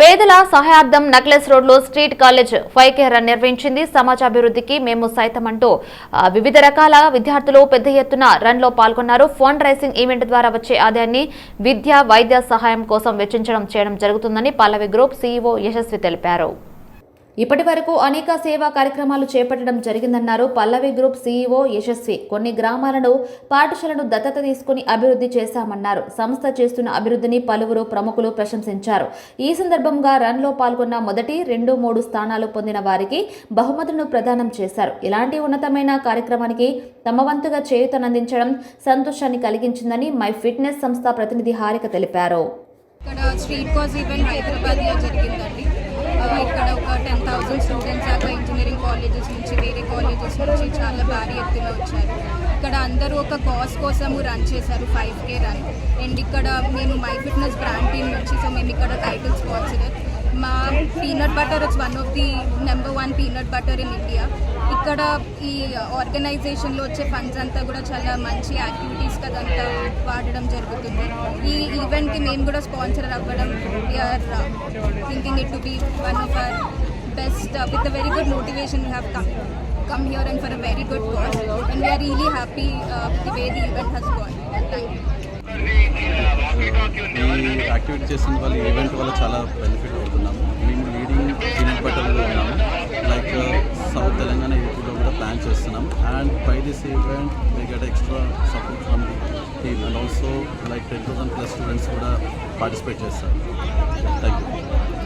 పేదల సహాయార్థం నక్లెస్ రోడ్లో street college five K run నిర్వహించింది సమాజాభివృద్ధికి మేము సైతం అంటూ వివిధ రకాల విద్యార్థులు పెద్ద ఎత్తున రన్లో పాల్గొన్నారు. ఫండ్ రైసింగ్ ఈవెంట్ ద్వారా వచ్చే ఆదాయాన్ని విద్య వైద్య సహాయం కోసం వెచ్చించడం చేయడం జరుగుతుందని పల్లవి గ్రూప్ సీఈఓ యశస్వి తెలిపారు. ఇప్పటి వరకు అనేక సేవా కార్యక్రమాలు చేపట్టడం జరిగిందన్నారు పల్లవి గ్రూప్ సీఈఓ యశస్వి. కొన్ని గ్రామాలను పాఠశాలను దత్తత తీసుకుని అభివృద్ధి చేశామన్నారు. సంస్థ చేస్తున్న అభివృద్ధిని పలువురు ప్రముఖులు ప్రశంసించారు. ఈ సందర్భంగా రన్లో పాల్గొన్న మొదటి రెండు మూడు స్థానాలు పొందిన వారికి బహుమతులను ప్రదానం చేశారు. ఇలాంటి ఉన్నతమైన కార్యక్రమానికి తమ వంతుగా చేయూతనందించడం సంతోషాన్ని కలిగించిందని మై ఫిట్నెస్ సంస్థ ప్రతినిధి హారిక తెలిపారు. ఇక్కడ స్ట్రీట్ కాజ్ ఈవెంట్ హైదరాబాద్లో జరిగిందండి. కాలేజెస్ నుంచి వేరే కాలేజెస్ నుంచి చాలా భారీ ఎత్తులో వచ్చారు. ఇక్కడ అందరూ ఒక కాస్ కోసము రన్ చేశారు ఫైవ్ కే రన్ అండ్ ఇక్కడ మేము మై ఫిట్నెస్ బ్రాండ్ టీమ్ నుంచి సో మేము ఇక్కడ టైటిల్ స్పాన్సర్ మా peanut butter it's one of the number one peanut butter in India ఇక్కడ ఈ ఆర్గనైజేషన్లో వచ్చే ఫండ్స్ అంతా కూడా చాలా మంచి యాక్టివిటీస్ కదంతా వాడడం జరుగుతుంది. ఈ ఈవెంట్కి మేము కూడా స్పాన్సర్ అవ్వడం we're thinking it to be one of our best with a very good motivation we have come come here and for a very good cause and we're really happy the way the event has gone thank you ఈ activity చేసిన వల్ల event వల్ల చాలా benefit అవుతున్నాము. మేము leading peanut పట్టణంలో ఉన్నాము. Like south Telangana యూపీలో కూడా ప్లాన్ చేస్తున్నాం and by this event we get extra support from team and also like ten thousand plus students కూడా పార్టిసిపేట్ చేస్తారు. Thank you